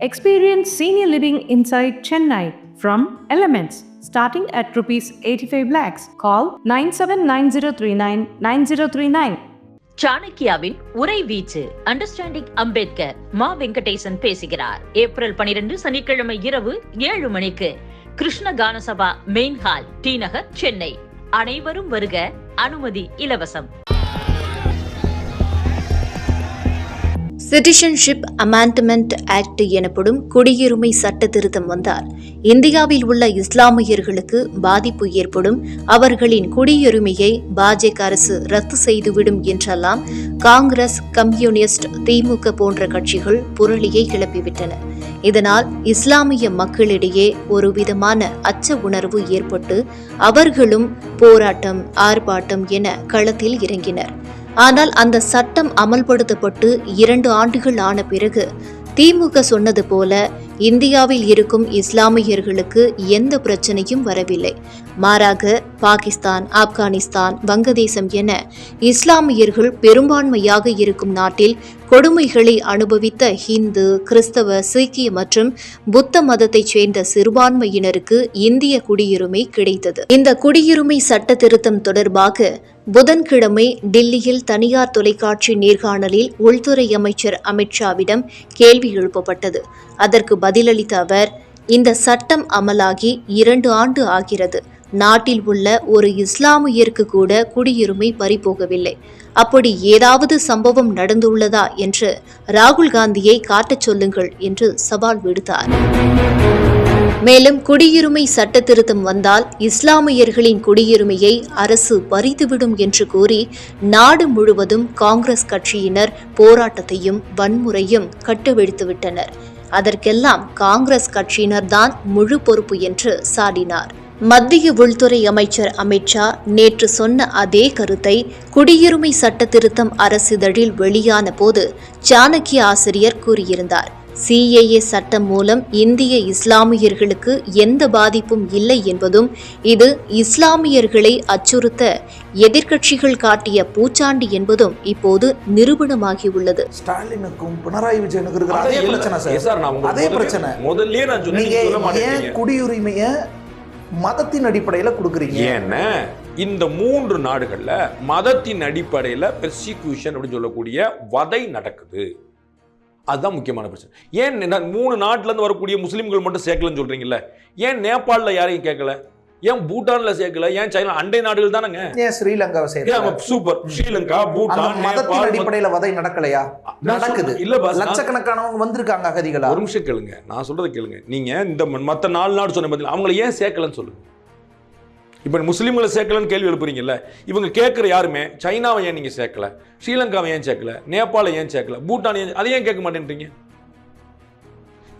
Experience senior living inside Chennai from Elements starting at rupees 85 lakhs. Call 979039 9039. சாணக்கியாவின் உரை வீச்சு understanding Ambedkar மா வெங்கடேசன் பேசுகிறார் April பனிரெண்டு சனிக்கிழமை இரவு ஏழு மணிக்கு Krishna Gana Sabha main hall T Nagar Chennai அனைவரும் வருக அனுமதி இலவசம் சிட்டிசன்ஷிப் அமெண்ட்மெண்ட் ஆக்ட் எனப்படும் குடியுரிமை சட்ட திருத்தம் வந்தால் இந்தியாவில் உள்ள இஸ்லாமியர்களுக்கு பாதிப்பு ஏற்படும் அவர்களின் குடியுரிமையை பாஜக அரசு ரத்து செய்துவிடும் என்றெல்லாம் காங்கிரஸ் கம்யூனிஸ்ட் திமுக போன்ற கட்சிகள் புரளியை கிளப்பிவிட்டன. இதனால் இஸ்லாமிய மக்களிடையே ஒரு விதமான அச்ச உணர்வு ஏற்பட்டு அவர்களும் போராட்டம் ஆர்ப்பாட்டம் என களத்தில் இறங்கினர். ஆனால் அந்த சட்டம் அமல்படுத்தப்பட்டு இரண்டு ஆண்டுகள் ஆன பிறகு திமுக சொன்னது போல இந்தியாவில் இருக்கும் இஸ்லாமியர்களுக்கு எந்த பிரச்சனையும் வரவில்லை. மாறாக பாகிஸ்தான் ஆப்கானிஸ்தான் வங்கதேசம் என இஸ்லாமியர்கள் பெரும்பான்மையாக இருக்கும் நாட்டில் கொடுமைகளை அனுபவித்த ஹிந்து கிறிஸ்தவ சீக்கிய மற்றும் புத்த மதத்தைச் சேர்ந்த சிறுபான்மையினருக்கு இந்திய குடியுரிமை கிடைத்தது. இந்த குடியுரிமை சட்ட திருத்தம் தொடர்பாக புதன்கிழமை டில்லியில் தனியார் தொலைக்காட்சி நேர்காணலில் உள்துறை அமைச்சர் அமித்ஷாவிடம் கேள்வி எழுப்பப்பட்டது. அதற்கு பதிலளித்த அவர் இந்த சட்டம் அமலாகி இரண்டு ஆண்டு ஆகிறது. நாட்டில் உள்ள ஒரு இஸ்லாமியருக்கு கூட குடியுரிமை பறிபோகவில்லை. அப்படி ஏதாவது சம்பவம் நடந்துள்ளதா என்று ராகுல் காந்தியை காட்டச் சொல்லுங்கள் என்று சவால் விடுத்தார். மேலும் குடியுரிமை சட்ட திருத்தம் வந்தால் இஸ்லாமியர்களின் குடியுரிமையை அரசு பறித்துவிடும் என்று கூறி நாடு முழுவதும் காங்கிரஸ் கட்சியினர் போராட்டத்தையும் வன்முறையும் கட்டுவிழ்த்துவிட்டனர் அதற்கெல்லாம் காங்கிரஸ் கட்சியினர்தான் முழு பொறுப்பு என்று சாடினார். மத்திய உள்துறை அமைச்சர் அமித்ஷா நேற்று சொன்ன அதே கருத்தை குடியுரிமை சட்ட திருத்தம் அரசிதழில் வெளியான போது சாணக்கிய ஆசிரியர் கூறியிருந்தார். சிஏஏ சட்டம் மூலம் இந்திய இஸ்லாமியர்களுக்கு எந்த பாதிப்பும் இல்லை என்பதும் இது இஸ்லாமியர்களை அச்சுறுத்த எதிர்க்கட்சிகள் காட்டிய பூச்சாண்டி என்பதும் இப்போது நிரூபணமாகியுள்ளது. ஸ்டாலினுக்கும் பினராயி விஜயனுக்கு இருக்கிற அதே. பிரச்சனை முதல்ல- நான். குடியுரிமைய மதத்தின் அடிப்படையில கொடுக்குறீங்க? ஏன்னா இந்த மூன்று நாடுகள்ல மதத்தின் அடிப்படையில பெர்சிக்யூஷன் அப்படின்னு சொல்லக்கூடிய வதை நடக்குது. அதுதான் முக்கியமான பிரச்சனை. ஏன் மூணு நாட்டுல இருந்து வரக்கூடிய முஸ்லிம்கள் மட்டும் சேர்க்கலன்னு சொல்றீங்கல்ல? ஏன் நேபாளில் யாரையும் கேட்கல? ஏன் பூட்டான்ல சேர்க்கல? ஏன் சைனா அண்டை நாடுகள் தானங்க? ஏன் ஸ்ரீலங்காவை சூப்பர் ஸ்ரீலங்கா பூட்டான் மதத்தின் அடிப்படையில வதை நடக்கலையா? நடக்குது. இல்ல லட்சக்கணக்கானவங்க வந்திருக்காங்க அகதிகளா? ஒரு நிமிஷம் கேளுங்க. நான் சொல்றதை கேளுங்க. நீங்க இந்த மத்த நாலு நாடு சொன்ன பதில் அவங்கள ஏன் சேர்க்கலன்னு சொல்லுங்க. இப்போ முஸ்லீம்களை சேர்க்கலன்னு கேள்வி எழுப்புறீங்கல்ல? இவங்க கேட்குற யாருமே சைனாவை ஏன் நீங்க சேர்க்கல? ஸ்ரீலங்காவை ஏன் சேர்க்கல? நேபாளை ஏன் சேர்க்கல? பூட்டான் ஏன் அதை ஏன் கேட்க மாட்டேன்றீங்க?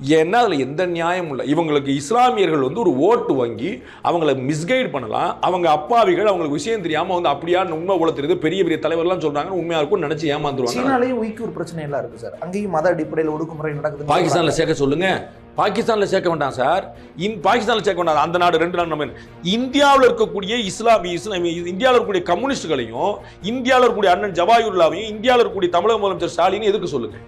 ஏன்னா அதில் எந்த நியாயமும் இல்லை. இவங்களுக்கு இஸ்லாமியர்கள் வந்து ஒரு ஓட்டு வாங்கி அவங்கள மிஸ்கைட் பண்ணலாம். அவங்க அப்பாவிகள் அவங்களுக்கு விஷயம் தெரியாம வந்து அப்படியா உண்மை தெரியுது பெரிய பெரிய தலைவர்லாம் சொல்றாங்க உண்மையா இருக்கும் நினைச்சு ஏமாந்துருவாங்க. சீனாலேயும் உய்க்கூர் பிரச்சனை எல்லாம் இருக்கு சார். அங்கேயும் மத அடிப்படையில் ஒடுக்குமுறை நடக்குது பாகிஸ்தான்ல சேர்க்க சொல்லுங்க. பாகிஸ்தானில் சேர்க்க வேண்டாம் சார். இன் பாகிஸ்தானில் சேர்க்க வேண்டாம். அந்த நாடு ரெண்டு நாடு நம்ம இந்தியாவில் இருக்கக்கூடிய இஸ்லாமிய இஸ்லாம் இந்தியாவில் இருக்கக்கூடிய கம்யூனிஸ்டுகளையும் இந்தியாவில் இருக்கக்கூடிய அண்ணன் ஜவாயுல்லாவையும் இந்தியாவில் இருக்கக்கூடிய தமிழக முதலமைச்சர் ஸ்டாலின் எதுக்கு சொல்லுங்க?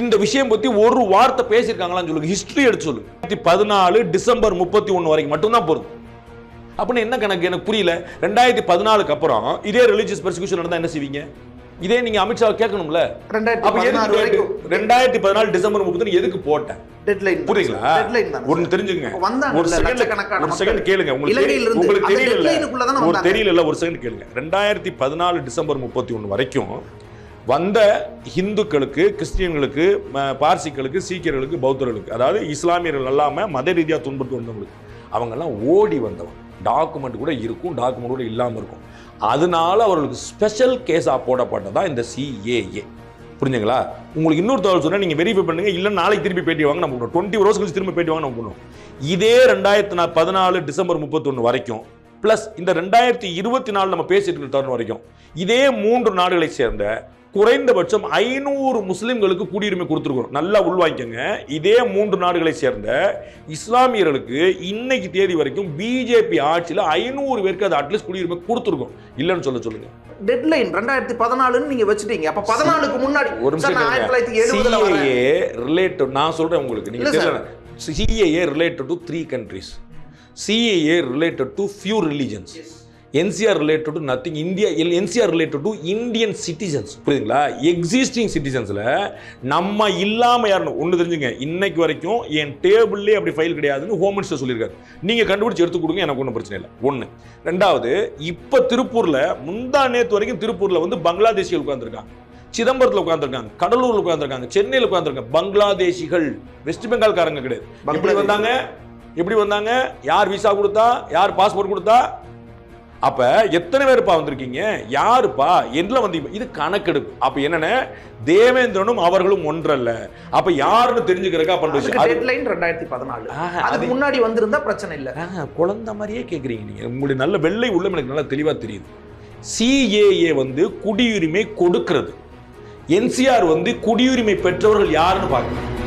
இந்த விஷயம் பற்றி ஒரு வார்த்தை பேசியிருக்காங்களான்னு சொல்லுங்க. ஹிஸ்டரி எடுத்து சொல்லுங்க. ரெண்டாயிரத்தி பதினாலு டிசம்பர் முப்பத்தி ஒன்று வரைக்கும் மட்டும்தான் போதும் அப்படின்னு என்ன கணக்கு? எனக்கு புரியல. ரெண்டாயிரத்தி பதினாலுக்கு அப்புறம் இதே ரிலீஜியஸ் பெர்சிக்யூஷன் நடந்தால் என்ன செய்வீங்க? இதே நீங்க அமித்ஷா கேட்கணும்ல? ரெண்டாயிரத்தி பதினாலு டிசம்பர் முப்பத்தி எதுக்கு போட்டேன்? டெட்லைன் புரியுங்களா ஒன்னு தெரிஞ்சுங்க ஒரு செகண்ட் ஒரு. செகண்ட் கேளுங்க. உங்களுக்கு உங்களுக்கு தெரியல. ஒரு. தெரியல ஒரு செகண்ட் கேளுங்க. ரெண்டாயிரத்தி பதினாலு டிசம்பர் முப்பத்தி ஒன்று வரைக்கும் வந்த ஹிந்துக்களுக்கு கிறிஸ்டியன்களுக்கு பார்சிகளுக்கு சீக்கியர்களுக்கு பௌத்தர்களுக்கு அதாவது இஸ்லாமியர்கள் அல்லாம மத ரீதியா துன்புறுத்தி வந்தவங்களுக்கு அவங்கெல்லாம் ஓடி வந்தவங்க. டாக்குமெண்ட் கூட இருக்கும் டாக்குமெண்ட் கூட இல்லாம இருக்கும். அதனால அவர்களுக்கு ஸ்பெஷல் கேஸா போடப்பட்டதா இந்த சிஏஏ புரிஞ்சுங்களா? உங்களுக்கு இன்னொரு தகவல் சொன்னால் நீங்கள் வெரிஃபை பண்ணுங்க. இல்லை நாளைக்கு திருப்பி பேட்டி வாங்க நம்ம பண்ணுவோம் டுவெண்ட்டி ஹவர்ஸ் கழிச்சு திரும்ப பேட்டி வாங்க நம்ம பண்ணுவோம் இதே ரெண்டாயிரத்தி நா- பதினாலு டிசம்பர் முப்பத்தொன்று வரைக்கும் ப்ளஸ் இந்த ரெண்டாயிரத்தி இருபத்தி நாலு நம்ம பேசிட்டு இருக்கிற தருணம் வரைக்கும் இதே மூன்று நாடுகளை சேர்ந்த குறைந்தபட்சம் ஐநூறு முஸ்லிம்களுக்கு குடியுரிமை கொடுத்துருக்கோம் நல்லா உள்வாங்கிக்கங்க. இதே மூன்று நாடுகளை சேர்ந்த இஸ்லாமியர்களுக்கு இன்னைக்கு தேதி வரைக்கும் பிஜேபி ஆட்சியில் ஐநூறு பேருக்கு அது அட்லீஸ்ட் குடியுரிமை கொடுத்துருக்கோம். இல்லைன்னு சொல்ல சொல்லுங்க. டெட்லைன் ரெண்டாயிரத்தி பதினாலுன்னு நீங்க வச்சுட்டீங்க. அப்ப பதினாலுக்கு முன்னாடி. ஒரு ரிலேட்டட் நான் சொல்றேன் உங்களுக்கு. நீங்க CAA related to three countries CAA related to few religions NCR related to nothing India NCR related to Indian citizens புரியுதுங்களா? எக்ஸிஸ்டிங் சிட்டிசன்ஸில் நம்ம இல்லாமல் யாருன்னு ஒன்று தெரிஞ்சுங்க. இன்னைக்கு வரைக்கும் என் டேபிள்லேயே அப்படி ஃபைல் கிடையாதுன்னு ஹோம் மினிஸ்டர் சொல்லியிருக்காரு. நீங்கள் கண்டுபிடிச்சு எடுத்து கொடுங்க எனக்கு ஒன்றும் பிரச்சனை இல்லை. ஒன்று ரெண்டாவது இப்போ திருப்பூரில் முந்தா நேத்து வரைக்கும் திருப்பூரில் வந்து பங்களாதேசிகள் உட்காந்துருக்காங்க சிதம்பரத்தில் உட்காந்துருக்காங்க கடலூர்ல உட்காந்துருக்காங்க சென்னையில் உட்காந்துருக்காங்க பங்களாதேசிகள் வெஸ்ட் பெங்கால்காரங்க கிடையாது. எப்படி. வந்தாங்க? எப்படி வந்தாங்க? யார் விசா கொடுத்தா? யார் பாஸ்போர்ட் கொடுத்தா? அப்ப எத்தனை பேருப்பா வந்திருக்கீங்க? யாருப்பா? எதுல வந்தீங்க இது கணக்கெடுப்பு. அப்ப என்னன்னா? தேவேந்திரனும் அவர்களும் ஒன்றல்ல. அப்ப யாருன்னு தெரிஞ்சுக்கிறக்கா அது- டெட்லைன் ரெண்டாயிரத்தி பதினாலு. அதுக்கு அது- முன்னாடி வந்திருந்தா பிரச்சனை இல்ல. குழந்தை மாதிரியே கேட்குறீங்க நீங்கள் உங்களுடைய நல்ல வெள்ளை உள்ளம் எனக்கு நல்லா தெளிவாக தெரியுது. சிஏஏ வந்து குடியுரிமை கொடுக்கிறது. என்சிஆர் வந்து குடியுரிமை பெற்றவர்கள் யாருன்னு பார்க்கணும்